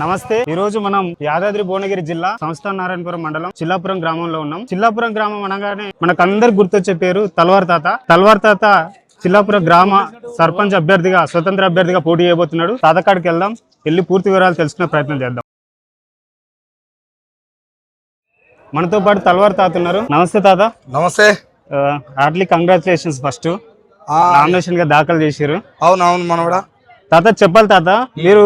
నమస్తే. ఈ రోజు మనం యాదాద్రి భువనగిరి జిల్లా సంస్థాన నారాయణపురం మండలం చిల్లాపురం గ్రామంలో ఉన్నాం. చిల్లాపురం గ్రామం అనగానే మనకు అందరికి గుర్తొచ్చే పేరు తల్వార్ తాత. తల్వార్ తాత చిల్లాపురం గ్రామ సర్పంచ్ అభ్యర్థిగా స్వతంత్ర అభ్యర్థిగా పోటీ చేయబోతున్నాడు. తాత కాడికి వెళ్దాం వెళ్ళి పూర్తి వివరాలు తెలుసుకునే ప్రయత్నం చేద్దాం. మనతో పాటు తల్వార్ తాత ఉన్నారు. నమస్తే తాత. నమస్తే. Hartley congratulations first. నామినేషన్గా దాఖలు చేశారు అవును అవును మనవడా. తాత చెప్పాలి తాత మీరు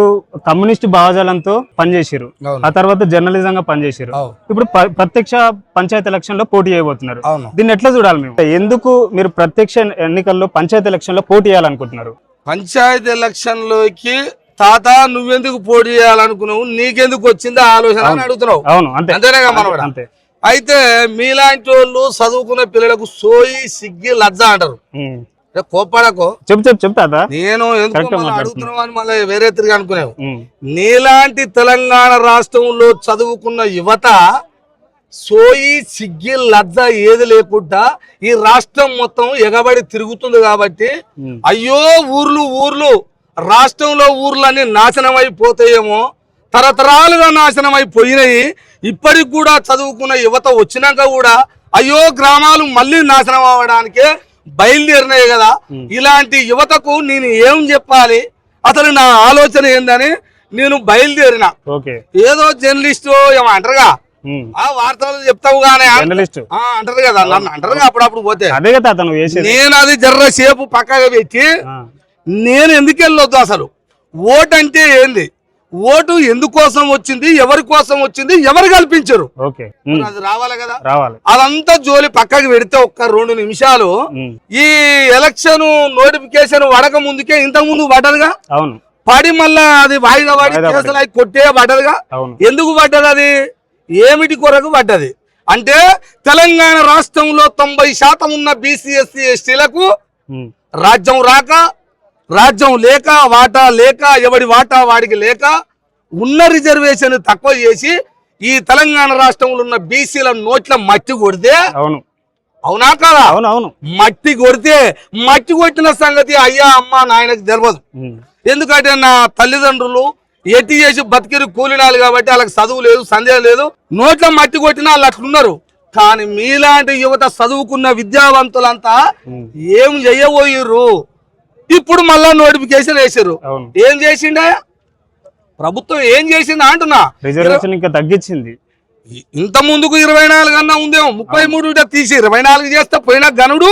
కమ్యూనిస్ట్ భావజాలంతో పనిచేసారు. ఆ తర్వాత జర్నలిజం గా పనిచేసారు ఇప్పుడు ప్రత్యక్ష పంచాయతీ ఎలక్షన్లో పోటీ చేయబోతున్నారు. దీన్ని ఎట్లా చూడాలి మేము? ఎందుకు మీరు ప్రత్యక్ష ఎన్నికల్లో పంచాయతీ ఎలక్షన్లో పోటీ చేయాలనుకుంటున్నారు? పంచాయతీ ఎలక్షన్లోకి తాత నువ్వెందుకు పోటీ చేయాలనుకున్నావు? నీకెందుకు వచ్చింది ఆ ఆలోచన అడుగుతున్నావు. అవును అంతే. అంతేనేగా మనవడా? అంతే. అయితే మీలాంటి వాళ్ళు చదువుకున్న పిల్లలకు సోయి సిగ్గి లజ్జ అంటారు. కోప్పడకో చెప్పు చెప్పు తాత నేను. అడుగుతున్నావు అని మళ్ళీ వేరే తిరిగి అనుకునేవు. నీలాంటి తెలంగాణ రాష్ట్రంలో చదువుకున్న యువత సోయి సిగ్గి లజ్జ ఏది లేకుండా ఈ రాష్ట్రం మొత్తం ఎగబడి తిరుగుతుంది కాబట్టి. అయ్యో ఊర్లు ఊర్లు రాష్ట్రంలో ఊర్లన్నీ నాశనం అయిపోతాయేమో తరతరాలుగా నాశనం అయిపోయినాయి ఇప్పటికి కూడా చదువుకున్న యువత వచ్చినాక కూడా అయ్యో గ్రామాలు మళ్ళీ నాశనం అవ్వడానికే బయలుదేరినాయి కదా. ఇలాంటి యువతకు నేను ఏం చెప్పాలి? అసలు నా ఆలోచన ఏందని నేను బయలుదేరిన. ఏదో జర్నలిస్టు ఏమో అంటారుగా. ఆ వార్తలు చెప్తావు ఆ, అంటారు కదా. నన్ను అంటారుగా అప్పుడప్పుడు పోతే. అదే కదా నేను అది జర్ర సేపు పక్కగా పెట్టి. నేను ఎందుకు వెళ్ళొద్దు అసలు? ఓటు అంటే ఏంది? ఓటు ఎందుకోసం వచ్చింది ఎవరి కోసం వచ్చింది ఎవరు కల్పించరు. అది రావాలి కదా? రావాలి. అదంతా జోలి పక్కకి పెడితే ఒక్క రెండు నిమిషాలు. ఈ ఎలక్షన్ నోటిఫికేషన్ వడక ముందుకే ఇంతకు ముందు పడ్డదుగా? అవును. పడి మళ్ళా అది వాయిదా పడి పడి. కేసులు అయి కొట్టే పడ్డదుగా? ఎందుకు పడ్డది అది? ఏమిటి కొరకు పడ్డది? అంటే తెలంగాణ రాష్ట్రంలో తొంభై శాతం ఉన్న బీసీ ఎస్సీ ఎస్టీలకు. రాజ్యం రాక రాజ్యం లేక వాటా లేక ఎవడి వాటా వాడికి లేక ఉన్న రిజర్వేషన్ తక్కువ చేసి ఈ తెలంగాణ రాష్ట్రంలో ఉన్న బీసీల నోట్ల మట్టి కొడితే అవును. అవునా కాదా? అవును అవును. మట్టి కొడితే మట్టి కొట్టిన సంగతి అయ్యా అమ్మ నాయనకి తెలియదు. ఎందుకంటే నా తల్లిదండ్రులు ఎట్టి చేసి బతికిరు కూలినాలు కాబట్టి వాళ్ళకి చదువు లేదు సందేహం లేదు. నోట్ల మట్టి కొట్టిన వాళ్ళు అట్లున్నారు. కానీ మీలాంటి యువత చదువుకున్న విద్యావంతులంతా. ఏం చెయ్యబోయిర్రు ఇప్పుడు మళ్ళా నోటిఫికేషన్ వేసారు ఏం చేసిండే? ప్రభుత్వం ఏం చేసిందా అంటున్నా? రిజర్వేషన్ ఇంకా తగ్గించింది. ఇంత ముందుకు ఇరవై నాలుగు అన్నా ఉందేమో ముప్పై మూడు తీసి ఇరవై నాలుగు చేస్తే పోయిన గనుడు.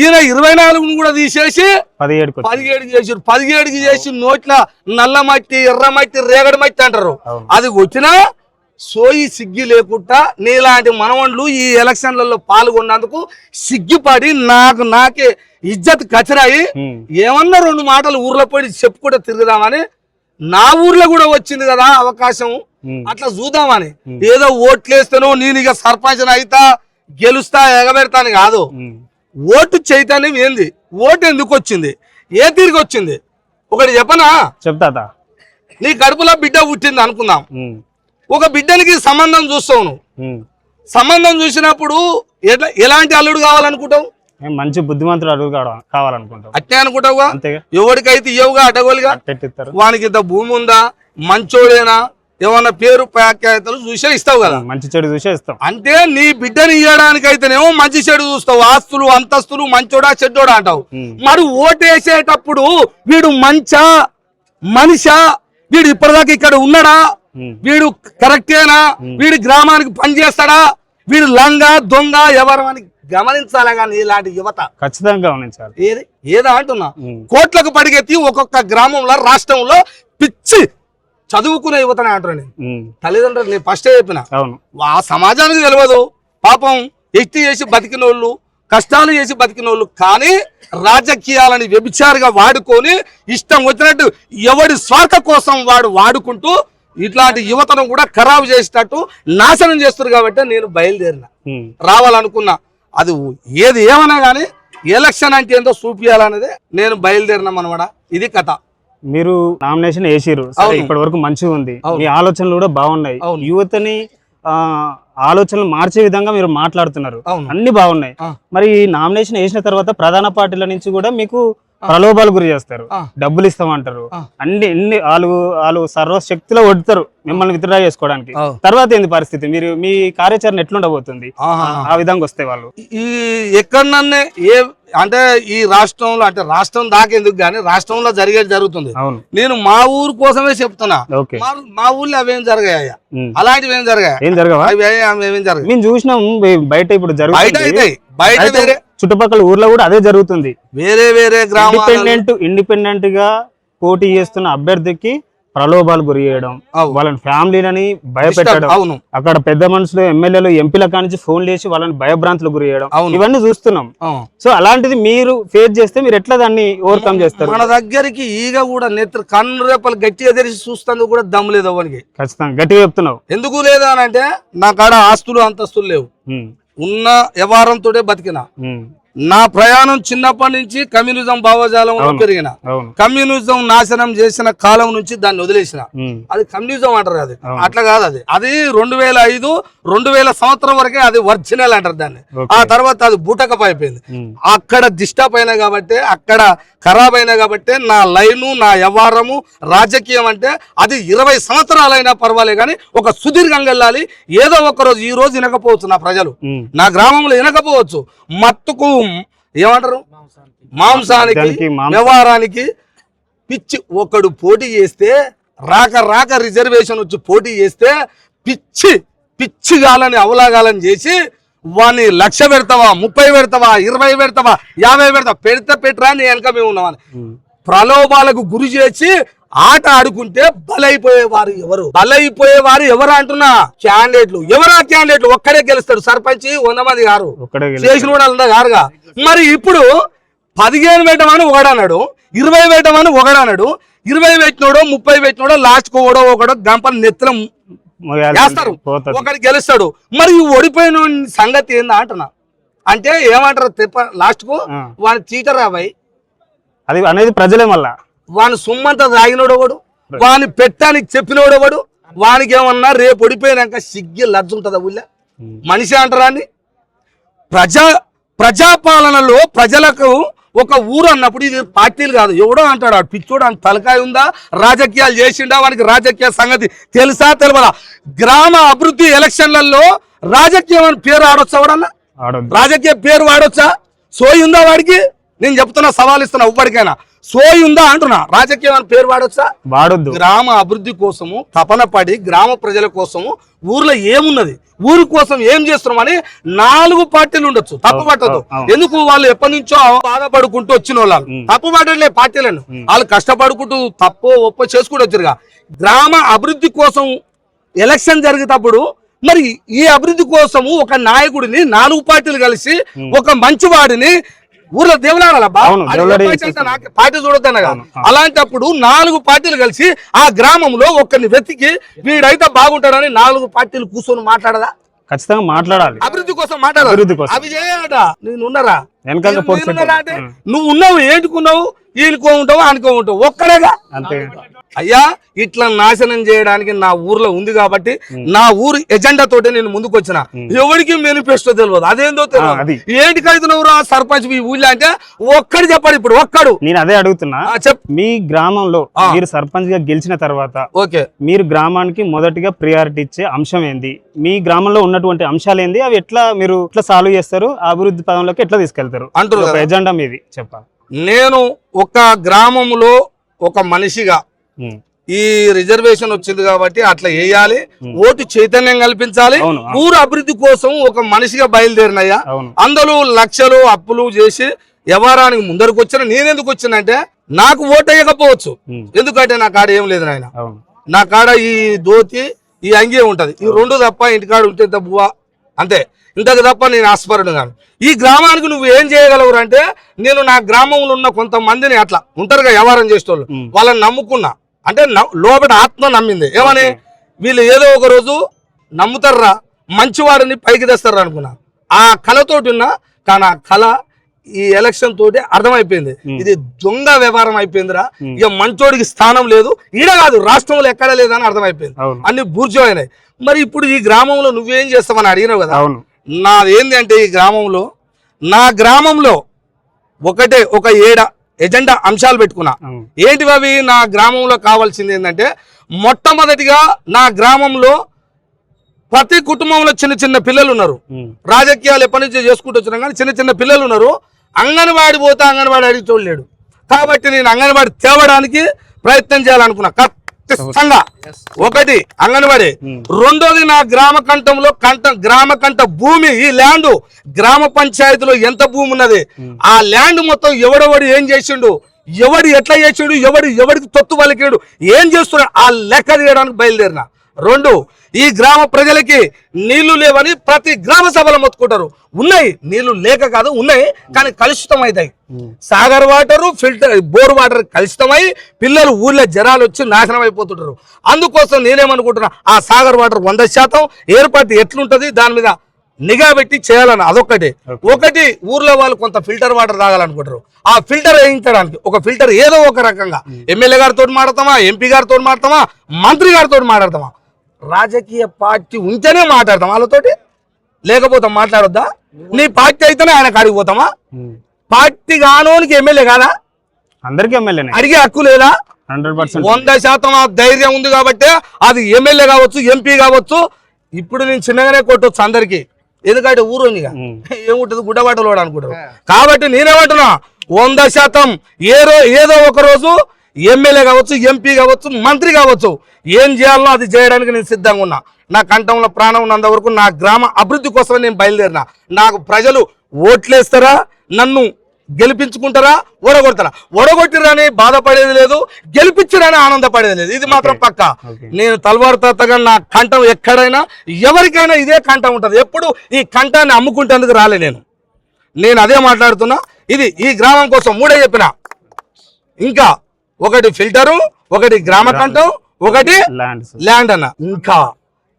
ఈయన ఇరవై నాలుగును కూడా తీసేసి పదిహేడుకి వచ్చింది. పదిహేడుకి చేసారు పదిహేడుకి చేసి నోట్ల నల్ల మట్టి ఎర్ర మట్టి రేగడి మట్టి అంటారు. అది వచ్చినా సోయి సిగ్గి లేకుండా నీలాంటి మనవండ్లు ఈ ఎలక్షన్లలో పాల్గొన్నందుకు సిగ్గిపడి నాకు నాకే ఇజ్జత్ కచరాయి. ఏమన్నా రెండు మాటలు ఊర్లో పోయి చెప్పుకుంటే తిరుగుదామని నా ఊర్లో కూడా వచ్చింది కదా అవకాశం. అట్లా చూద్దామని. ఏదో ఓట్లేస్తానో నేను ఇక సర్పంచ్ అయితా గెలుస్తా ఎగబెడతాను కాదు. ఓటు చైతన్యం ఏంది? ఓటు ఎందుకు వచ్చింది? ఏ తిరిగి వచ్చింది? ఒకటి చెప్పనా? చెప్తాత. నీ కడుపులో బిడ్డ పుట్టింది అనుకుందాం. ఒక బిడ్డనికి సంబంధం చూస్తావు నువ్వు. సంబంధం చూసినప్పుడు ఎట్లా ఎలాంటి అల్లుడు కావాలనుకుంటావు? మంచి బుద్ధిమంతులు అడుగు కావడం- కావాలనుకుంటాం అట్టే అనుకుంటావుగా? ఎవరికైతే ఇవ్వగా అట్టెట్టిస్తారు వానికి ఇంత భూమి ఉందా? మంచోడేనా? ఏమన్నా పేరు ప్యాఖ్యాతలు చూసే ఇస్తావు కదా. మంచి చెడు చూసే ఇస్తాం. అంటే నీ బిడ్డని ఇవ్వడానికి అయితేనేమో మంచి చెడు చూస్తావు. ఆస్తులు అంతస్తులు మంచోడా చెడ్డోడా అంటావు. మరి ఓటేసేటప్పుడు వీడు మంచా మనిషా? వీడు ఇప్పటిదాకా ఇక్కడ ఉన్నాడా. వీడు కరెక్టేనా? వీడి గ్రామానికి పనిచేస్తాడా వీడు లంగ దొంగ ఎవరు అని గమనించాలి కానీ ఇలాంటి యువత? ఖచ్చితంగా గమనించాలి. ఏది? ఏదా అంటున్నా. కోట్లకు పడిగెత్తి ఒక్కొక్క గ్రామంలో రాష్ట్రంలో పిచ్చి చదువుకునే యువతనే అంటారు నేను. తల్లిదండ్రులు నేను ఫస్ట్ చెప్పిన. ఆ సమాజానికి తెలియదు. పాపం ఎట్టి చేసి బతికిన వాళ్ళు కష్టాలు చేసి బతికిన వాళ్ళు కానీ రాజకీయాలని వ్యభిచారిగా వాడుకొని ఇష్టం వచ్చినట్టు ఎవడి స్వార్థ కోసం వాడు వాడుకుంటూ ఇట్లాంటి యువతను కూడా ఖరాబు చేసేటట్టు నాశనం చేస్తారు కాబట్టి నేను బయలుదేరిన. రావాలనుకున్నా అది ఏది ఏమన్నా కానీ ఎలక్షన్ అంటే ఏందో చూపించాలనేది నేను బయలుదేరిన మనవడ ఇది కథ మీరు నామినేషన్ వేసిరు. ఇప్పటి వరకు మంచిగా ఉంది. మీ ఆలోచనలు కూడా బాగున్నాయి. యువతని ఆ ఆలోచనలు మార్చే విధంగా మీరు మాట్లాడుతున్నారు అన్ని బాగున్నాయి. మరి నామినేషన్ వేసిన తర్వాత ప్రధాన పార్టీల నుంచి కూడా మీకు ప్రలోభాలు గురి చేస్తారు. డబ్బులు ఇస్తామంటారు. అన్ని ఎన్ని వాళ్ళు వాళ్ళు సర్వశక్తిలో కొడతారు మిమ్మల్ని విత్డ్రా చేసుకోవడానికి. తర్వాత ఏంది పరిస్థితి? మీరు మీ కార్యాచరణ ఎట్లుండబోతుంది. ఆ విధంగా వస్తే వాళ్ళు. ఈ ఎక్కడనన్నే ఏ అంటే ఈ రాష్ట్రంలో అంటే రాష్ట్రం దాకా ఎందుకు కానీ రాష్ట్రంలో జరిగేది జరుగుతుంది. అవును. నేను మా ఊరు కోసమే చెప్తున్నా. మా ఊర్లో అవేం జరగాయా. అలాంటివి ఏం జరగాయి? ఏం జరగవా? అవి ఏ- అవి ఏమేం జరగాయి? మేము చూసినాం బయ- బయట ఇప్పుడు అయితే బయట చుట్టుపక్కల ఊర్లో కూడా అదే జరుగుతుంది. వేరే వేరే ఇండిపెండెంట్ ఇండిపెండెంట్గా పోటీ చేస్తున్న అభ్యర్థికి ప్రలోభాలు గురి చేయడం. వాళ్ళని ఫ్యామిలీలని భయపెట్టడం అవును. అక్కడ పెద్ద మనుషులు ఎమ్మెల్యేలు ఎంపీల కానించి ఫోన్ చేసి వాళ్ళని భయభ్రాంతులు గురి చేయడం. ఇవన్నీ చూస్తున్నాం. సో అలాంటిది మీరు ఫేస్ చేస్తే మీరు ఎట్లా దాన్ని ఓవర్కమ్ చేస్తారు? మన దగ్గరికి ఈగ కూడా నెత్తి కన్ను రేపలు గట్టిగా తెరిచి చూస్తాను కూడా దమ్ము లేదు అవనికి ఖచ్చితంగా గట్టిగా చెప్తున్నావు. ఎందుకు లేదా అంటే నా కాడ ఆస్తులు అంతస్తులు లేవు. ఉన్న వ్యవహారంతో బతికిన. నా ప్రయాణం చిన్నప్పటి నుంచి కమ్యూనిజం భావజాలంలో. పెరిగిన. కమ్యూనిజం నాశనం చేసిన కాలం నుంచి దాన్ని వదిలేసిన. అది కమ్యూనిజం అంటారు అది. అట్లా కాదు అది. అది రెండు వేల ఐదు రెండు వేల సంవత్సరం వరకే అది ఒరిజినల్ అంటారు దాన్ని. ఆ తర్వాత అది బూటకప్ అయిపోయింది. అక్కడ డిస్టర్బ్ అయినా కాబట్టి అక్కడ ఖరాబ్ అయినా కాబట్టి నా లైను నా వ్యవహారము రాజకీయం అంటే అది ఇరవై సంవత్సరాలైనా పర్వాలే కానీ ఒక సుదీర్ఘంగా వెళ్ళాలి. ఏదో ఒక రోజు ఈ రోజు వినకపోవచ్చు నా ప్రజలు. నా గ్రామంలో వినకపోవచ్చు. మత్తుకు ఏమంటారు? మాంసానికి వ్యవహారానికి పిచ్చి ఒకడు పోటీ చేస్తే రాక రాక రిజర్వేషన్ వచ్చి పోటీ చేస్తే పిచ్చి పిచ్చి గాలని అవలాగాలని చేసి వాడిని లక్ష పెడతావా ముప్పై పెడతావా ఇరవై పెడతావా యాభై పెడతావా పెడితే పెట్టరా నీ వెనక మేము ఉన్నామని. ప్రలోభాలకు గురి చేసి ఆట ఆడుకుంటే బలైపోయేవారు ఎవరు? బలైపోయేవారు ఎవరు అంటున్నా? క్యాండిడేట్లు. ఎవరా క్యాండిడేట్లు? ఒక్కడే గెలుస్తాడు. సర్పంచ్ వంద మంది గారు. చేసిన కూడా గారుగా. మరి ఇప్పుడు పదిహేను పెట్టమని ఒకడన్నాడు ఇరవై పెట్టమని ఒకడన్నాడు ఇరవై పెట్టినోడో ముప్పై పెట్టినోడో లాస్ట్ ఒకడో ఒకడో గంపలు నెత్తిన మొగాలి వేస్తారు. ఒకటి గెలుస్తాడు. మరి ఓడిపోయిన సంగతి ఏందా అంటున్నా? అంటే ఏమంటారు? తెప్ప లాస్ట్కు. వాని చీటర్ అబ్బాయి అది అనేది ప్రజలే మళ్ళా. వాని సొమ్మంతా తాగినోడు ఒకడు వాని పెట్టానికి చెప్పినోడు ఒకడు వానికి ఏమన్నా రేపు ఓడిపోయినాక సిగ్గి లజ్జ ఉంటుందా ఊళ్ళో? ఉమ్, మనిషి అంటారాన్ని ప్రజా ప్రజాపాలనలో ప్రజలకు ఒక ఊరు అన్నప్పుడు ఇది పార్టీలు కాదు. ఎవడో అంటాడు ఆ పిచ్చోడు అంత తలకాయ ఉందా? రాజకీయాలు చేసిండా? వానికి రాజకీయ సంగతి తెలుసా తెలియదా గ్రామ అభివృద్ధి ఎలక్షన్లలో రాజకీయం అని పేరు ఆడొచ్చా ఆడొద్దు. రాజకీయ పేరు వాడొచ్చా? సోయి ఉందా వాడికి? నేను చెప్తున్నా సవాల్ ఇస్తున్నా ఎవ్వడికైనా. సోయి ఉందా అంటున్నా. రాజకీయం అని పేరు వాడొచ్చా? వాడొద్దు. గ్రామ అభివృద్ధి కోసము తపన పడి గ్రామ ప్రజల కోసము ఊర్లో ఏమున్నది? ఊరి కోసం ఏం చేస్తున్నామని నాలుగు పార్టీలు ఉండొచ్చు. తప్పు పట్టదు. ఎందుకు వాళ్ళు ఎప్పటి నుంచో బాధపడుకుంటూ వచ్చిన వాళ్ళు. తప్పు పట్టలే పార్టీలను. వాళ్ళు కష్టపడుకుంటూ తప్పు ఒప్ప చేసుకుంటూ వచ్చారుగా గ్రామ అభివృద్ధి కోసం ఎలక్షన్ జరిగేటప్పుడు మరి ఈ అభివృద్ధి కోసము ఒక నాయకుడిని నాలుగు పార్టీలు కలిసి ఒక మంచివాడిని ఊర్లో దేవులాడాలబ్బా అవును, అది దేవులాడి ఏ పార్టీ చూడొద్దనగా అవును. అలాంటప్పుడు నాలుగు పార్టీలు కలిసి ఆ గ్రామంలో ఒకరిని వెతికి వీడైతే బాగుంటాడని నాలుగు పార్టీలు కూర్చొని మాట్లాడదా? ఖచ్చితంగా మాట్లాడాలి. అభివృద్ధి కోసం మాట్లాడాలి. అభివృద్ధి కోసం. అవి చేయట నేను ఉన్నారా. నువ్వు ఉన్నావు ఏంటుకున్నావు ఈయనకో ఉంటావు ఆనుకో ఉంటావు ఒక్కడేగా? అంతే. అయ్యా ఇట్లా నాశనం చేయడానికి నా ఊర్లో ఉంది కాబట్టి నా ఊరు ఎజెండా తోటి నేను ముందుకు వచ్చిన ఎవరికి మేనిఫెస్టో తెలియదు అదేందో. తెలియదు ఏంటికి అవుతున్నావు రా సర్పంచ్ మీ ఊళ్ళో అంటే ఒక్కడు చెప్పాడు ఇప్పుడు ఒక్కడు. నేను అదే అడుగుతున్నా. చెప్. మీ గ్రామంలో. మీరు సర్పంచ్గా గెలిచిన తర్వాత ఓకే. మీరు గ్రామానికి మొదటిగా ప్రియారిటీ ఇచ్చే అంశం ఏంది? మీ గ్రామంలో ఉన్నటువంటి అంశాలు ఏంది? అవి ఎట్లా మీరు ఎట్లా సాల్వ్ చేస్తారు? అభివృద్ధి పదంలోకి ఎట్లా తీసుకెళ్తారు? అంటారు. ఎజెండా మీది. చెప్పాలి. నేను ఒక గ్రామంలో ఒక మనిషిగా ఈ రిజర్వేషన్ వచ్చింది కాబట్టి అట్లా వేయాలి ఓటు చైతన్యం కల్పించాలి. ఊరు అభివృద్ధి కోసం ఒక మనిషిగా బయలుదేరినయ్యా. అందరూ లక్షలు అప్పులు చేసి వ్యవహారానికి ముందరకు వచ్చిన నేనెందుకు వచ్చినంటే నాకు ఓటు వేయకపోవచ్చు. ఎందుకంటే నా కాడ ఏం లేదు నాయన. నా కాడ ఈ ధోతి ఈ అంగి ఉంటది. ఈ రెండు తప్ప ఇంటికాడ ఉంటే ఇంత బువ్వ. అంతే. ఇంతకు తప్ప నేను ఆస్పరుడు కాను ఈ గ్రామానికి నువ్వు ఏం చేయగలవు అంటే నేను నా గ్రామంలో ఉన్న కొంతమందిని అట్లా ఉంటారుగా వ్యవహారం చేసేటోళ్ళు. వాళ్ళని నమ్ముకున్నా. అంటే లోపల ఆత్మ నమ్మింది. ఏమని? వీళ్ళు ఏదో ఒక రోజు నమ్ముతారా మంచివాడిని పైకి తెస్తారా అనుకున్నా. ఆ కళతోటి ఉన్నా కానీ ఆ కళ ఈ ఎలక్షన్ తోటి అర్థమైపోయింది. ఇది దొంగ వ్యవహారం అయిపోయిందిరా. ఇక మంచోడికి స్థానం లేదు. ఈడ కాదు రాష్ట్రంలో ఎక్కడ లేదని అర్థమైపోయింది. అన్ని బూర్జమైనాయి మరి ఇప్పుడు ఈ గ్రామంలో నువ్వేం చేస్తావని అడిగినావు కదా. అవును నాదేంది అంటే ఈ గ్రామంలో నా గ్రామంలో ఒకటే ఒక ఏడ ఎజెండా అంశాలు పెట్టుకున్నా. ఏంటివి అవి నా గ్రామంలో కావాల్సింది ఏంటంటే మొట్టమొదటిగా నా గ్రామంలో ప్రతి కుటుంబంలో చిన్న చిన్న పిల్లలు ఉన్నారు. రాజకీయాలు ఎప్పటి నుంచో చేసుకుంటూ వచ్చినాం కానీ చిన్న చిన్న పిల్లలు ఉన్నారు అంగన్వాడి పోతే అంగన్వాడి అడిగి చూడలేడు కాబట్టి నేను అంగన్వాడి తేవడానికి ప్రయత్నం చేయాలనుకున్నా. ఖచ్చితంగా. ఒకటి అంగన్వాడి. ఉమ్. రెండోది నా గ్రామ కంఠంలో కంఠ గ్రామ కంఠ భూమి ఈ ల్యాండ్ గ్రామ పంచాయతీలో ఎంత భూమి ఉన్నది? ఆ ల్యాండ్ మొత్తం ఎవడెవడు ఏం చేసిండు? ఎవడు ఎట్లా చేసిండు? ఎవడు ఎవడికి తొత్తు పలికాడు? ఏం చేస్తున్నాడు? ఆ లెక్క తీయడానికి బయలుదేరిన. రెండు ఈ గ్రామ ప్రజలకి నీళ్ళు లేవని ప్రతి గ్రామ సభలో మొత్తుకుంటారు. ఉన్నాయి నీళ్ళు లేక కాదు ఉన్నాయి కానీ కలుషితం అవుతాయి Sagar water filter bore water కలుషితమై పిల్లలు ఊర్లో జరాలు వచ్చి నాశనం అయిపోతుంటారు అందుకోసం నేనేమనుకుంటున్నా ఆ సాగర్ వాటర్ వంద శాతం ఏర్పాటు ఎట్లుంటది? దాని మీద నిఘా పెట్టి చేయాలని అదొక్కటి. ఒకటి ఊర్లో వాళ్ళు కొంత ఫిల్టర్ వాటర్ తాగాలనుకుంటారు. ఆ ఫిల్టర్ వేయించడానికి ఒక ఫిల్టర్ ఏదో ఒక రకంగా. ఎమ్మెల్యే గారితో మాడతామా ఎంపీ గారితో మాడతామా మంత్రి గారితో మాట్లాడతామా? రాజకీయ పార్టీ ఉంటేనే మాట్లాడతాం వాళ్ళతోటి? లేకపోతే మాట్లాడొద్దా? నీ పార్టీ అయితేనే ఆయన కాడికి పోతామా. పార్టీ కానోనికి ఎమ్మెల్యే కాదా? అందరికీ ఎమ్మెల్యేనే. అడిగే హక్కు లేదా? వంద శాతం ఆ ధైర్యం ఉంది కాబట్టి అది ఎమ్మెల్యే కావచ్చు ఎంపీ కావచ్చు. ఇప్పుడు నేను చిన్నగానే కొట్టొచ్చు అందరికి. ఎందుకంటే ఊరు ఉమ్. ఏముంటుంది? గుడ్డబాటలో అనుకుంటారు. కాబట్టి నేనేమంటున్నా? వంద శాతం ఏ రో ఏదో ఒక రోజు ఎమ్మెల్యే కావచ్చు ఎంపీ కావచ్చు మంత్రి కావచ్చు ఏం చేయాలనో అది చేయడానికి నేను సిద్ధంగా ఉన్నా. నా కంఠంలో ప్రాణం ఉన్నంత వరకు నా గ్రామ అభివృద్ధి కోసం నేను బయలుదేరినా. నాకు ప్రజలు ఓట్లేస్తారా? నన్ను గెలిపించుకుంటారా? ఓడగొడతారా? ఓడగొట్టిరని బాధపడేది లేదు గెలిపించరని ఆనందపడేది లేదు. ఇది మాత్రం పక్క. నేను తలవారు తాతగా నా కంఠం ఎక్కడైనా ఎవరికైనా ఇదే కంఠం ఉంటుంది. ఎప్పుడు ఈ కంఠాన్ని అమ్ముకుంటేందుకు రాలే నేను. నేను అదే మాట్లాడుతున్నా. ఇది ఈ గ్రామం కోసం మూడే చెప్పిన. ఇంకా ఒకటి ఫిల్టరు ఒకటి గ్రామ కంఠం ఒకటి ల్యాండ్ అన్న. ఇంకా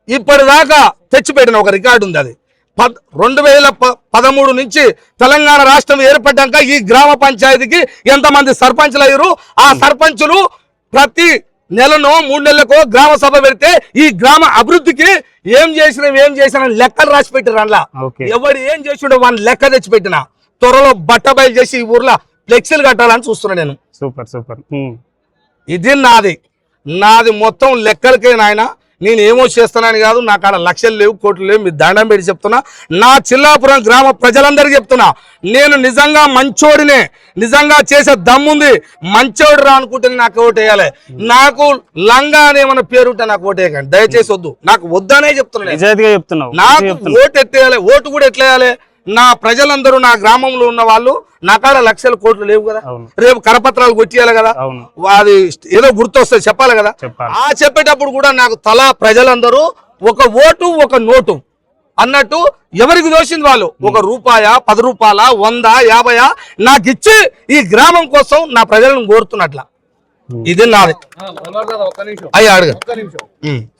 ఇప్పటిదాకా తెచ్చిపెట్టిన ఒక రికార్డు ఉంది అది. పద్ రెండు వేల పదమూడు నుంచి తెలంగాణ రాష్ట్రం ఏర్పడ్డాక ఈ గ్రామ పంచాయతీకి ఎంతమంది సర్పంచులు అయ్యారు? ఆ సర్పంచులు ప్రతి నెలనో మూడు నెలలకో గ్రామ సభ పెడితే ఈ గ్రామ అభివృద్ధికి ఏం చేసిన ఏం చేసిన లెక్కలు రాసి పెట్టారు అందులో ఎవడు ఏం చేసిండో వాడిని లెక్క తెచ్చి పెట్టిన త్వరలో బట్ట బయలు చేసి ఈ ఊర్లో ఫ్లెక్సీలు కట్టాలని చూస్తున్నా నేను. Super super. ఇది నాది. నాది మొత్తం లెక్కలకే నాయన. నేను ఏమో చేస్తున్నాను కాదు నా కాడ లక్షలు లేవు కోట్లు లేవు మీరు దండం పెట్టి చెప్తున్నా. నా చిల్లాపురం గ్రామ ప్రజలందరికీ చెప్తున్నా. నేను నిజంగా మంచోడినే. నిజంగా చేసే దమ్ముంది. మంచోడు రా అనుకుంటే నాకు ఓటు వేయాలి. నాకు లంగా అనేమన్న పేరు ఉంటే నాకు ఓటు వేయకండి. దయచేసి వద్దు. నాకు వద్దనే చెప్తున్నా నాకు ఓటు ఎట్టేయాలి ఓటు కూడా ఎట్లేయాలి నా ప్రజలందరూ నా గ్రామంలో ఉన్న వాళ్ళు నా కాడ లక్షల కోట్లు లేవు కదా. రేపు కరపత్రాలు కొట్టియాలి కదా. అది ఏదో గుర్తొస్తుంది చెప్పాలి కదా. ఆ చెప్పేటప్పుడు కూడా నాకు తలా ప్రజలందరూ ఒక ఓటు ఒక నోటు అన్నట్టు ఎవరికి దోషింది వాళ్ళు? ఒక రూపాయ పది రూపాయల వంద యాభై నాకు ఇచ్చి ఈ గ్రామం కోసం నా ప్రజలను కోరుతున్నట్ల. ఇది నాది ఆ, మల్లార్ దాదా, ఒక్క నిమిషం. అయ్యా అడగ. ఒక్క నిమిషం.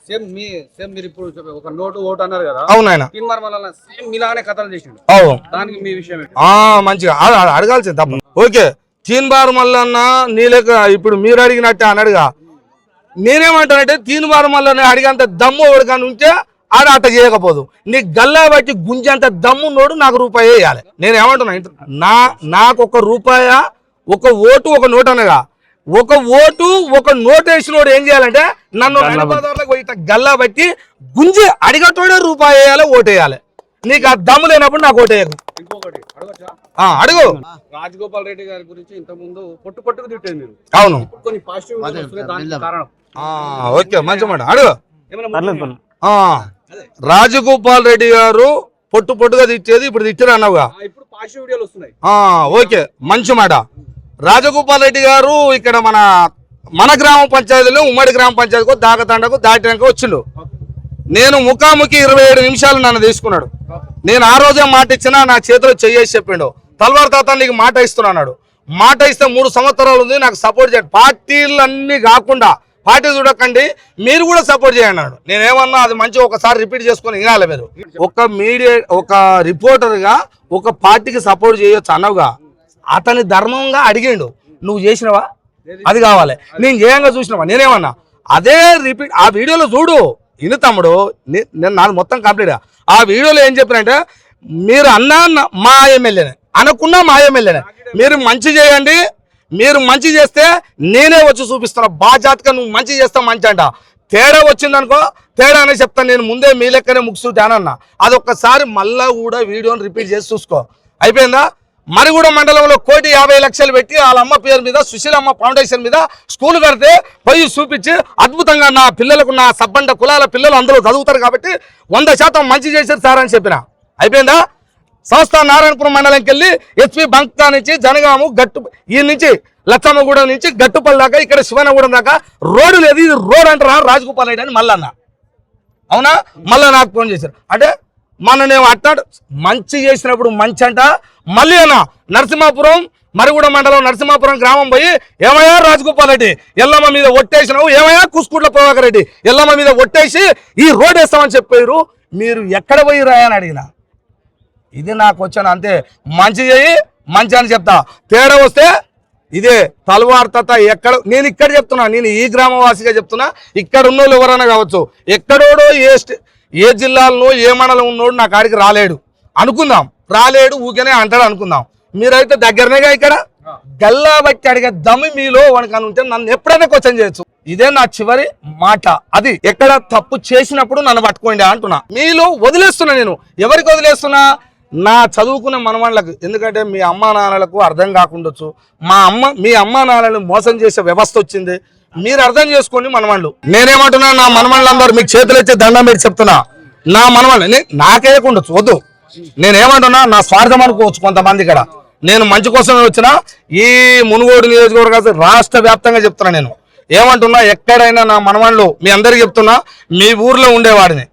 సేమ్ మీ సేమ్ మీరు ఇప్పుడు చెప్పే ఒక నోటు ఓటు అన్నారు కదా? అవునాయన తీన్మార్ మల్లన్న సేమ్ మీలాగానే కథలు చేసిండు. అవు దానికి మీ విషయం ఏంటి? ఆ మంచిగా. అడ- అడ- అడగాల్సింది తప్ప ఓకే. తీన్ బార్ మల్లన్న నీ లెక్క ఇప్పుడు మీరు అడిగినట్టే అన్నాడుగా నేనేమంటానంటే తీన్ బార్ మల్లన్న అడిగేంత దమ్ము ఎవరికని ఉంటే ఆడ అట్ట చేయకపోదు. నీ గల్లా బట్టి గుంజంత దమ్ము నోడు నాకు రూపాయి వేయాలి. నేను ఏమంటున్నా నా నాకు ఒక రూపాయ ఒక ఓటు ఒక నోటు అనగా ఒక ఓటు ఒక నోటు వేసినోడు ఏం చేయాలంటే నన్ను గల్లా బట్టి గుంజి అడిగటోడే రూపాయి వేయాలి ఓటు వేయాలి. నీకు ఆ దమ్ము లేనప్పుడు నాకు ఓటు వేయకు. ఇంకొకటి అడుగు. రాజగోపాల్ రెడ్డి గారి గురించి ఇంత ముందు పొట్టు పొట్టుకు తిట్టారు మీరు. అవును. కొన్ని పాజిటివ్ కారణం. ఓకే మంచి మాట. అడుగు. రాజగోపాల్ రెడ్డి గారు పొట్టు పొట్టుగా తిట్టేది ఇప్పుడు తిట్టారు అన్నావుగా? ఆ, ఇప్పుడు పాజిటివ్ వీడియోలు వస్తున్నాయి. ఆ, ఓకే మంచి మాట. రాజగోపాల్ రెడ్డి గారు ఇక్కడ మన మన గ్రామ పంచాయతీలో ఉమ్మడి గ్రామ పంచాయతీకు దాగతండకు దాటినాక వచ్చిండు. నేను ముఖాముఖి ఇరవై ఏడు నిమిషాలు నన్ను తీసుకున్నాడు. నేను ఆ రోజే మాట ఇచ్చినా నా చేతిలో చెయ్యేసి చెప్పిండు. తల్వార్ తాత నీకు మాట ఇస్తున్నాడు మాట ఇస్తే మూడు సంవత్సరాలు ఉంది నాకు సపోర్ట్ చేయండి. పార్టీలన్నీ కాకుండా పార్టీ చూడకండి మీరు కూడా సపోర్ట్ చేయండి అన్నాడు. నేనేమన్నా అది మంచి ఒకసారి రిపీట్ చేసుకొని వినాలి మీరు. ఒక మీడియా ఒక రిపోర్టర్గా ఒక పార్టీకి సపోర్ట్ చేయొచ్చు అనవుగా అతని ధర్మంగా అడిగిండు. నువ్వు చేసినవా? అది కావాలి. నేను చేయంగా చూసినవా? నేనేమన్నా? అదే రిపీట్ ఆ వీడియోలో చూడు. ఇను తమ్ముడు నే- నేను నాది మొత్తం కంప్లీట్ ఆ వీడియోలో ఏం చెప్పినంటే మీరు అన్నా మా ఎమ్మెల్యేనే. అనకున్నా మా ఎమ్మెల్యేనే. మీరు మంచి చేయండి. మీరు మంచి చేస్తే నేనే వచ్చి చూపిస్తున్నా. బాజాత్గా నువ్వు మంచి చేస్తా మంచి అంట. తేడా వచ్చిందనుకో తేడా అనే చెప్తాను నేను ముందే మీ లెక్కనే ముగిస్తుంటానన్నా అదొక్కసారి మళ్ళా కూడా వీడియోని రిపీట్ చేసి చూసుకో. అయిపోయిందా? మరిగూడ మండలంలో కోటి యాభై లక్షలు పెట్టి వాళ్ళ అమ్మ పేరు మీద సుశీలమ్మ ఫౌండేషన్ మీద స్కూల్ కడితే పోయి చూపించి అద్భుతంగా నా పిల్లలకు నా సబ్బండ కులాల పిల్లలు అందరూ చదువుతారు కాబట్టి వంద శాతం మంచి చేశారు సార్ అని చెప్పిన. అయిపోయిందా? సంస్థ నారాయణపురం మండలంకి వెళ్ళి ఎస్పీ బంకా నుంచి జనగాము గట్టు ఈ నుంచి లచ్చమ్మగూడెం నుంచి గట్టుపల్లి దాకా ఇక్కడ శివనగూడెం దాకా రోడ్డు లేదు ఇది రోడ్ అంటారా? రాజగోపాల్ రెడ్డి అని మళ్ళీ అవునా? మళ్ళీ నాకు ఫోన్ చేశారు. అంటే మన అంటాడు అట్టాడు మంచి చేసినప్పుడు మంచి అంట. మళ్ళీ అన్న నరసింహాపురం మరిగూడ మండలం నరసింహాపురం గ్రామం పోయి ఏమయ్యా రాజగోపాల్ రెడ్డి? ఎల్లమ్మ మీద ఒట్టేసినావు ఏమయ్యా కుసుకుట్ల ప్రభాకర్ రెడ్డి? ఎల్లమ్మ మీద ఒట్టేసి ఈ రోడ్ వేస్తామని చెప్పారు. మీరు ఎక్కడ పోయి రాయని అడిగిన. ఇది నాకు వచ్చాను అంతే. మంచి చేయి మంచి అని చెప్తా. తేడా వస్తే ఇదే తలవార్ ఎక్కడ నేను ఇక్కడ చెప్తున్నా. నేను ఈ గ్రామవాసిగా చెప్తున్నా. ఇక్కడ ఉన్నోళ్ళు ఎవరైనా కావచ్చు. ఎక్కడోడో ఏ స్టే- ఏ జిల్లాలో ఏ మండలం ఉన్నోడు నా కాడికి రాలేడు. అనుకుందాం. రాలేడు ఊకనే అంటాడు అనుకుందాం. మీరైతే దగ్గరనేగా ఇక్కడ? గల్లా బట్టి అడిగే దమ్మి మీలో వనకని ఉంటే నన్ను ఎప్పుడైనా క్వశ్చన్ చేయొచ్చు. ఇదే నా చివరి మాట. అది ఎక్కడ తప్పు చేసినప్పుడు నన్ను పట్టుకోండి అంటున్నా. మీలో వదిలేస్తున్నా నేను. ఎవరికి వదిలేస్తున్నా? నా చదువుకున్న మనవాళ్ళకు. ఎందుకంటే మీ అమ్మా నాన్నలకు అర్థం కాకుండొచ్చు. మా అమ్మ మీ అమ్మా నాన్నలను మోసం చేసే వ్యవస్థ వచ్చింది. మీరు అర్థం చేసుకోండి మనవాళ్ళు నేనేమంటున్నా నా మనవాళ్ళందరూ మీకు చేతులు ఎత్తి దండం పెట్టి చెప్తున్నా. నా మనవాళ్ళు నే- నాకేయకుండొచ్చు వద్దు. నేనేమంటున్నా నా స్వార్థం అనుకోవచ్చు కొంతమంది ఇక్కడ. నేను మంచి కోసమే వచ్చిన ఈ మునుగోడు నియోజకవర్గం రాష్ట్ర వ్యాప్తంగా చెప్తున్నా నేను. ఏమంటున్నా ఎక్కడైనా నా మనవాళ్ళు మీ అందరికీ చెప్తున్నా మీ ఊర్లో ఉండేవాడిని.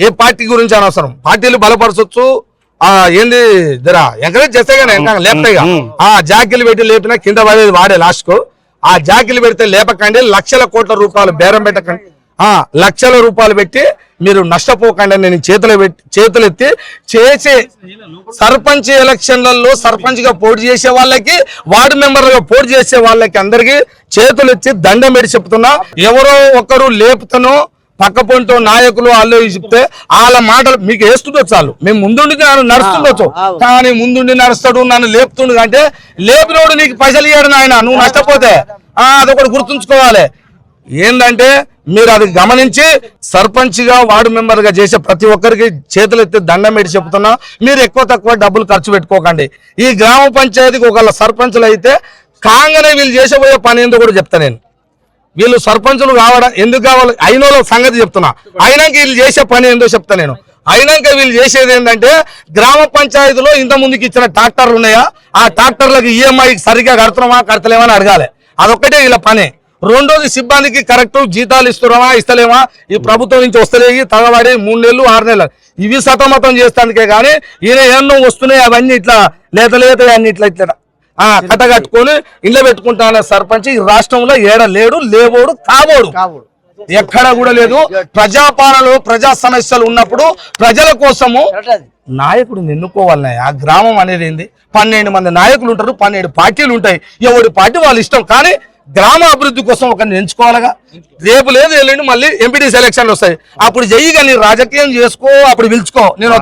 ఏ పార్టీ గురించి అనవసరం. పార్టీలు బలపరచొచ్చు. ఆ ఏంది జరా ఎంకరేజ్ చేస్తే కానీ ఇంకా. లేపుతాయిగా ఆ జాకిలు పెట్టి లేపినా కింద పడేది వాడే లాస్ట్కు ఆ జాకిలు పెడితే లేపకండి లక్షల కోట్ల రూపాయలు బేరం పెట్టకండి. ఆ లక్షల రూపాయలు పెట్టి మీరు నష్టపోకండి నేను చేతులు పెట్టి చేతులెత్తి చేసే సర్పంచ్ ఎలక్షన్లలో సర్పంచ్గా పోటీ చేసే వాళ్ళకి వార్డు మెంబర్గా పోటీ చేసే వాళ్ళకి అందరికి చేతులు ఎత్తి దండం పెట్టి చెప్తున్నా. ఎవరో ఒకరు లేపుతనో పక్క పొంటో నాయకులు వాళ్ళు చెప్తే వాళ్ళ మాటలు మీకు వేస్తుండొచ్చు చాలు. మేము ముందుండి నడుస్తుండొచ్చు. కానీ ముందుండి నడుస్తాడు నన్ను లేపుతుండు అంటే లేపినోడు నీకు పైసలు ఇయ్యాడు నాయన నువ్వు నష్టపోతే. ఆ అదొకటి గుర్తుంచుకోవాలి. ఏంటంటే మీరు అది గమనించి సర్పంచ్గా వార్డు మెంబర్గా చేసే ప్రతి ఒక్కరికి చేతులు ఎత్తి దండం పెట్టి చెప్తున్నా మీరు ఎక్కువ తక్కువ డబ్బులు ఖర్చు పెట్టుకోకండి. ఈ గ్రామ పంచాయతీకి ఒకళ్ళ సర్పంచులు అయితే కాగానే వీళ్ళు చేసేపోయే పని ఏందో కూడా చెప్తా నేను. వీళ్ళు సర్పంచులు కావడం ఎందుకు కావాలి? అయిన వాళ్ళ సంగతి చెప్తున్నా. అయినాక వీళ్ళు చేసే పని ఏందో చెప్తా నేను. అయినాక వీళ్ళు చేసేది ఏంటంటే గ్రామ పంచాయతీలో ఇంత ముందుకి ఇచ్చిన ట్రాక్టర్లు ఉన్నాయా? ఆ ట్రాక్టర్లకు ఈఎంఐ సరిగ్గా కడుతున్నామా కడతలేమా అడగాలి. అదొక్కటే వీళ్ళ పని. రెండోది సిబ్బందికి కరెక్ట్ జీతాలు ఇస్తున్నామా ఇస్తలేమా? ఈ ప్రభుత్వం నుంచి వస్తలేవి తగబడి మూడు నెలలు ఆరు నెలలు. ఇవి సతమతం చేస్తానికే కానీ ఈయన ఎన్నో వస్తున్నాయి అవన్నీ ఇట్లా లేత లేత అన్ని ఇట్లా ఇట్లా. ఆ కట్ట కట్టుకొని ఇంట్లో పెట్టుకుంటాన సర్పంచ్ ఈ రాష్ట్రంలో ఏడ లేడు లేవోడు కాబోడు ఎక్కడ కూడా లేదు. ప్రజాపాలనలో ప్రజా సమస్యలు ఉన్నప్పుడు ప్రజల కోసము నాయకుడిని ఎన్నుకోవాలన్నాయి ఆ గ్రామం అనేది ఏంది? పన్నెండు మంది నాయకులు ఉంటారు పన్నెండు పార్టీలు ఉంటాయి. ఎవడి పార్టీ వాళ్ళ ఇష్టం. కానీ గ్రామ అభివృద్ధి కోసం ఒకరిని ఎంచుకోవాలగా. రేపు లేదు ఎల్లుండి మళ్ళీ ఎంపీటీ సెలక్షన్లు వస్తాయి. అప్పుడు చెయ్యిగా నీ రాజకీయం చేసుకో అప్పుడు పిలుచుకో. నేను-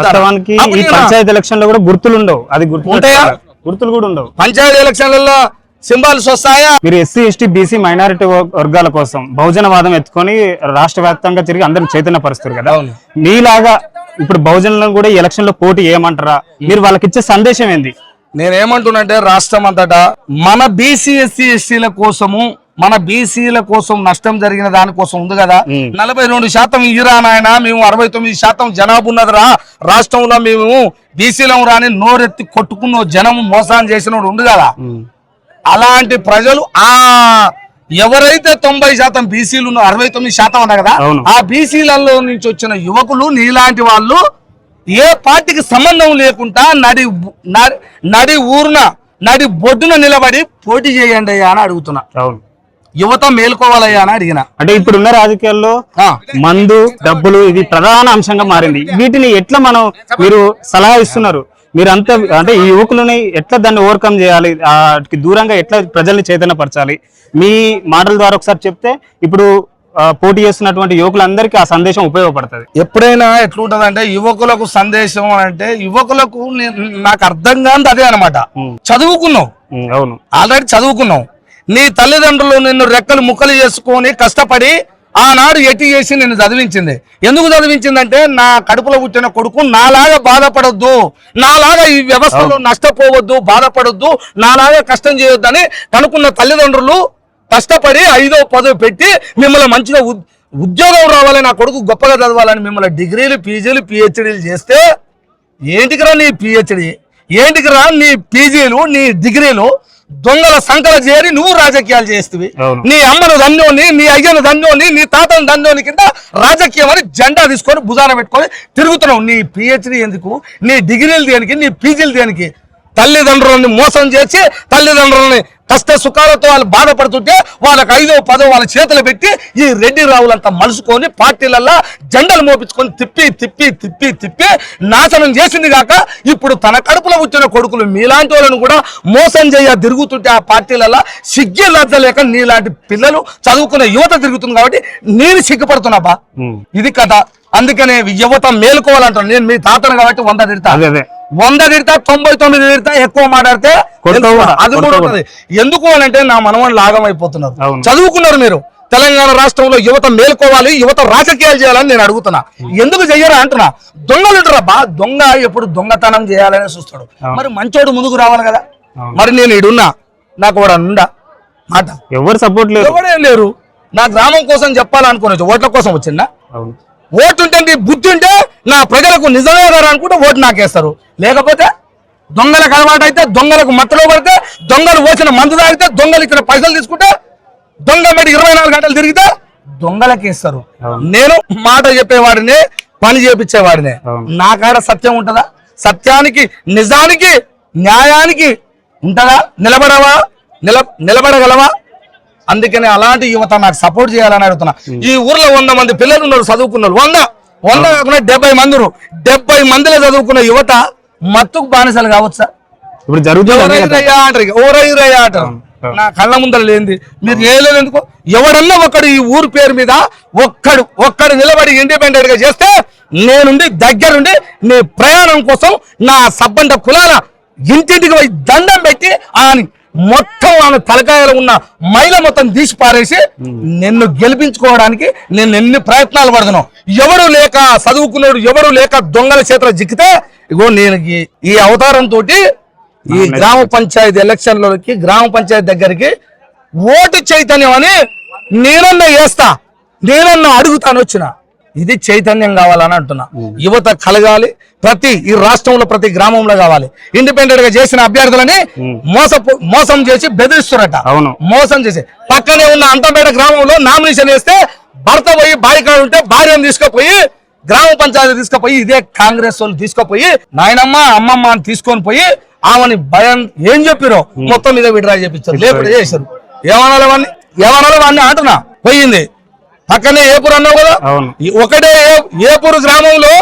పంచాయతీ ఎలక్షన్లో కూడా గుర్తులు ఉండవు అది గుర్తు ఉంటాయా? గుర్తులు కూడా ఉండవు. పంచాయతీ ఎలక్షన్లలో సింబాల్స్ వస్తాయా? మీరు ఎస్సీ ఎస్టీ బీసీ మైనారిటీ వర్గాల కోసం బహుజనవాదం ఎత్తుకొని రాష్ట్ర వ్యాప్తంగా తిరిగి అందరిని చైతన్యపరుస్తారు కదా. అవును. మీలాగా ఇప్పుడు బహుజనులను కూడా ఎలక్షన్లో పోటీ ఏమంటారా మీరు వాళ్ళకి ఇచ్చే సందేశం ఏంది? నేనేమంటున్నంటే రాష్ట్రం అంతటా మన బీసీ ఎస్సీ ఎస్టీల కోసము మన బీసీల కోసం నష్టం జరిగిన దానికోసం ఉంది కదా. నలభై రెండు శాతం ఇరా నాయన మేము అరవై తొమ్మిది శాతం జనాభా ఉన్నదిరా. రాష్ట్రంలో మేము బీసీలం రాని నోరెత్తి కొట్టుకున్న జనం మోసాన్ని చేసిన ఉంది కదా. అలాంటి ప్రజలు ఆ ఎవరైతే తొంభై శాతం బీసీలు అరవై తొమ్మిది శాతం అన్న కదా. ఆ బీసీలలో నుంచి వచ్చిన యువకులు నీలాంటి వాళ్ళు ఏ పార్టీకి సంబంధం లేకుండా నడి నడి- ఊరున నడి బొడ్డున నిలబడి పోటీ చేయండి అని అడుగుతున్నా. అవును. యువత మేల్కోవాలయ్యా అని అడిగిన. అంటే ఇప్పుడున్న రాజకీయాల్లో మందు డబ్బులు ఇది ప్రధాన అంశంగా మారింది. వీటిని ఎట్లా మనం మీరు సలహా ఇస్తున్నారు? మీరు అంత అంటే ఈ యువకులని ఎట్లా దాన్ని ఓవర్కమ్ చేయాలి? వాటికి దూరంగా ఎట్లా ప్రజల్ని చైతన్యపరచాలి? మీ మాటల ద్వారా ఒకసారి చెప్తే ఇప్పుడు పోటీ చేస్తున్నటువంటి యువకులందరికీ ఆ సందేశం ఉపయోగపడుతుంది. ఎప్పుడైనా ఎట్లుంటదంటే యువకులకు సందేశం అంటే యువకులకు నాకు అర్థం కాని అదే అనమాట. చదువుకున్నావు. అవును. ఆల్రెడీ చదువుకున్నావు. నీ తల్లిదండ్రులు నిన్ను రెక్కలు ముక్కలు చేసుకొని కష్టపడి ఆనాడు ఎట్టి చేసి నిన్ను చదివించింది. ఎందుకు చదివించిందంటే నా కడుపులో పుట్టిన కొడుకు నాలాగా బాధపడొద్దు. నాలాగా ఈ వ్యవస్థలో నష్టపోవద్దు బాధపడొద్దు నాలాగా కష్టం చేయొద్దని కనుక్కున్న తల్లిదండ్రులు కష్టపడి ఐదో పదో పెట్టి మిమ్మల్ని మంచిగా ఉద్- ఉద్యోగం రావాలి నా కొడుకు గొప్పగా చదవాలని మిమ్మల్ని డిగ్రీలు పీజీలు పిహెచ్డీలు చేస్తే ఏంటికిరా నీ పిహెచ్డి? ఏంటికిరా నీ పీజీలు నీ డిగ్రీలు? దొంగల సంకల చేరి నువ్వు రాజకీయాలు చేస్తువి. నీ అమ్మను దండోని నీ అయ్యను దండోని నీ తాతను దండోని కింద రాజకీయం అని జెండా తీసుకొని భుజాన పెట్టుకొని తిరుగుతున్నావు. నీ పిహెచ్డి ఎందుకు? నీ డిగ్రీలు దేనికి? నీ పీజీలు దేనికి? తల్లిదండ్రులని మోసం చేసి తల్లిదండ్రులని కష్ట సుఖాలతో వాళ్ళు బాధపడుతుంటే వాళ్ళకి ఐదో పదో వాళ్ళ చేతులు పెట్టి ఈ రెడ్డి రావులంతా మలుసుకొని పార్టీలల్లో జెండలు మోపించుకొని తిప్పి తిప్పి తిప్పి తిప్పి నాశనం చేసింది కాక ఇప్పుడు తన కడుపులో వచ్చిన కొడుకులు మీలాంటి వాళ్ళని కూడా మోసం చేయ తిరుగుతుంటే ఆ పార్టీలలో సిగ్గి లజ్జ లేక నీలాంటి పిల్లలు చదువుకునే యువత తిరుగుతుంది కాబట్టి నేను సిగ్గుపడుతున్నాబా. ఇది కథ. అందుకనే యువత మేలుకోవాలంటాను నేను మీ తాతను కాబట్టి వంద తిడతా. వంద తిడతా తొంభై తొమ్మిది తిడతా ఎక్కువ మాట్లాడితే అది కూడా ఉంటది. ఎందుకు అని అంటే నా మనవని లాగం అయిపోతున్నారు. చదువుకున్నారు మీరు. తెలంగాణ రాష్ట్రంలో యువత మేల్కోవాలి యువత రాజకీయాలు చేయాలని నేను అడుగుతున్నా. ఎందుకు చెయ్యరా అంటున్నా? దొంగలు ఉంటారా బా? దొంగ ఎప్పుడు దొంగతనం చేయాలని చూస్తాడు. మరి మంచోడు ముందుకు రావాలి కదా. మరి నేను ఇడున్నా? నాకు కూడా ఉండా? మాట. ఎవరు సపోర్ట్ లేరు? ఎవరేం లేరు? నా గ్రామం కోసం చెప్పాలనుకునే ఓట్ల కోసం వచ్చిందా? ఓటు ఉంటే నీ బుద్ధి ఉంటే నా ప్రజలకు నిజమే గారు అనుకుంటే ఓటు నాకేస్తారు. లేకపోతే దొంగలకు అలవాటు అయితే దొంగలకు మత్తలో పడితే దొంగలు పోసిన మందు తాగితే దొంగలు ఇచ్చిన పైసలు తీసుకుంటే దొంగ మీద ఇరవై నాలుగు గంటలు తిరిగితే దొంగలకి ఇస్తారు. నేను మాట చెప్పేవాడిని పని చేపించేవాడిని. నా కాడ సత్యం ఉంటుందా? సత్యానికి నిజానికి న్యాయానికి ఉంటుందా? నిలబడవా? నిల నిలబడగలవా? అందుకని అలాంటి యువత నాకు సపోర్ట్ చేయాలని అడుగుతున్నా. ఈ ఊర్లో వంద మంది పిల్లలు ఉన్నారు చదువుకున్నారు. వంద. వంద కాకుండా డెబ్బై మంది. డెబ్బై మందిలో చదువుకున్న యువత మత్తుకు బానిసలు కావచ్చా ఇప్పుడు జరుగుతుంది. ఓరైరయ్యా అంటారు. నా కళ్ళ ముందర లేనిది. మీరు చేయలేదు ఎందుకు? ఎవడన్నా ఒకడు ఈ ఊరు పేరు మీద ఒక్కడు ఒక్కడు నిలబడి ఇండిపెండెంట్గా చేస్తే నేనుండి దగ్గరుండి నీ ప్రయాణం కోసం నా సబ్బండ కులాల ఇంటింటికి పోయి దండం పెట్టి ఆయన మొత్తం ఆమె తలకాయలో ఉన్న మైల మొత్తం తీసి పారేసి నిన్ను గెలిపించుకోవడానికి నేను ఎన్ని ప్రయత్నాలు పడుతున్నావు ఎవరు లేక చదువుకున్నాడు ఎవరు లేక దొంగల చేతిలో చిక్కితే ఇగో నేను ఈ- ఈ అవతారం తోటి ఈ గ్రామ పంచాయతీ ఎలక్షన్లకి గ్రామ పంచాయతీ దగ్గరికి ఓటు చైతన్యం అని నేనన్నా వేస్తా నేనన్నా అడుగుతాను వచ్చిన ఇది చైతన్యం కావాలని అంటున్నా. యువత కలగాలి ప్రతి ఈ రాష్ట్రంలో ప్రతి గ్రామంలో కావాలి. ఇండిపెండెంట్గా చేసిన అభ్యర్థులని మోస మోసం చేసి బెదిరిస్తున్నట అవును. మోసం చేసి. పక్కనే ఉన్న అంతంపేట గ్రామంలో నామినేషన్ వేస్తే భర్త పోయి భార్య ఉంటే భార్యను తీసుకుపోయి గ్రామ పంచాయతీ తీసుకుపోయి ఇదే కాంగ్రెస్ వాళ్ళు తీసుకుపోయి నాయనమ్మ అమ్మమ్మ అని తీసుకొని పోయి ఆమెని భయం ఏం చెప్పిరో మొత్తం మీద విడ్రా చేపించారు లేకుండా చేశారు ఏమనాలి వాడిని? ఏమనాలి వాడిని? అంటున్నా. పోయింది. పక్కనే ఏపూర్ అన్నావు కదా? ఒకటే ఏపూరు గ్రామంలో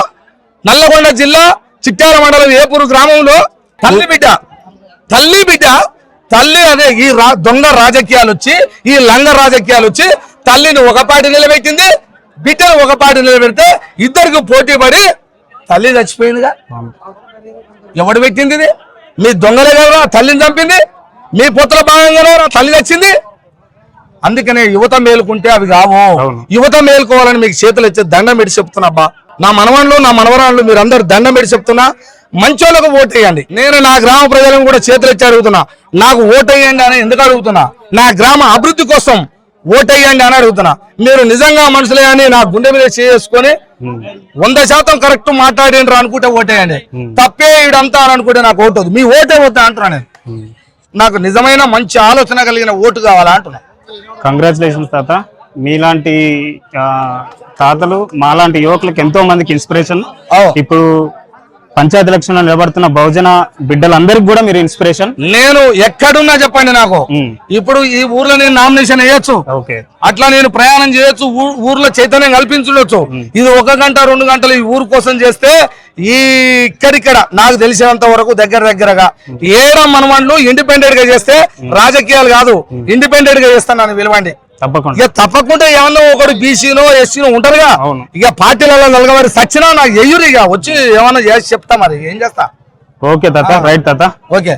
నల్లగొండ జిల్లా చిట్యాల మండలం ఏపూరు గ్రామంలో తల్లి బిడ్డ తల్లి బిడ్డ తల్లి అదే ఈ దొంగ రాజకీయాలు వచ్చి ఈ లంగ రాజకీయాలు వచ్చి తల్లిని ఒక పాటి నిలబెట్టింది బిడ్డను ఒక పాటి నిలబెడితే ఇద్దరికి పోటీ పడి తల్లి చచ్చిపోయిందిగా. ఎవడు పెట్టింది ఇది? మీ దొంగలే కదా తల్లిని చంపింది? మీ పుత్ర భాగంగానే రా తల్లి వచ్చింది అందుకనే యువత మేలుకుంటే అవి కావు. యువత మేలుకోవాలని మీకు చేతులు ఇచ్చి దండం పెట్టి చెప్తున్నా అబ్బా. నా మనవన్లు నా మనవరాళ్ళు మీరు అందరు దండం పెట్టి చెప్తున్నా మంచోళ్ళకు ఓటేయండి నేను నా గ్రామ ప్రజలను కూడా చేతులు ఇచ్చి అడుగుతున్నా. నాకు ఓటేయండి అని ఎందుకు అడుగుతున్నా? నా గ్రామ అభివృద్ధి కోసం ఓటేయండి అని అడుగుతున్నా. మీరు నిజంగా మనుషులే అని నా గుండె మీద చేసుకొని వంద శాతం కరెక్ట్ మాట్లాడేంటారు అనుకుంటే ఓటేయండి తప్పే ఇడంతా అని అనుకుంటే నాకు ఓటు. మీ ఓటే వద్దా అంటున్నా నేను. నాకు నిజమైన మంచి ఆలోచన కలిగిన ఓటు కావాలా అంటున్నా. కంగ్రాచులేషన్స్ తాత మీలాంటి తాతలు మాలాంటి యువకులకు ఎంతో మందికి ఇన్స్పిరేషన్. ఇప్పుడు పంచాయతీ ఎలక్షన్లో నిలబడుతున్న బహుజన బిడ్డలందరికి కూడా మీరు ఇన్స్పిరేషన్. నేను ఎక్కడున్నా చెప్పండి నాకు. ఇప్పుడు ఈ ఊర్లో నేను నామినేషన్ వేయొచ్చు. అట్లా నేను ప్రయాణం చేయొచ్చు ఊర్లో చైతన్యం కల్పించవచ్చు ఇది ఒక గంట రెండు గంటలు ఈ ఊరు కోసం చేస్తే ఈ ఇక్కడిక్కడ నాకు తెలిసినంత వరకు దగ్గర దగ్గరగా ఏడ మనవాళ్ళు ఇండిపెండెంట్గా చేస్తే రాజకీయాలు కాదు. ఇండిపెండెంట్గా చేస్తాను నన్ను పిలవండి. తప్పకుండా. ఇక తప్పకుండా ఏమన్నా ఒకడు బీసీనో ఎస్సీనో ఉంటారుగా. అవును. ఇక పార్టీలలో నలగవారి సచ్చినా నాకు ఎయ్యురు ఇక వచ్చి ఏమన్నా చేసి చెప్తా మరి ఏం చేస్తా? ఓకే తాత రైట్ తాత. ఓకే.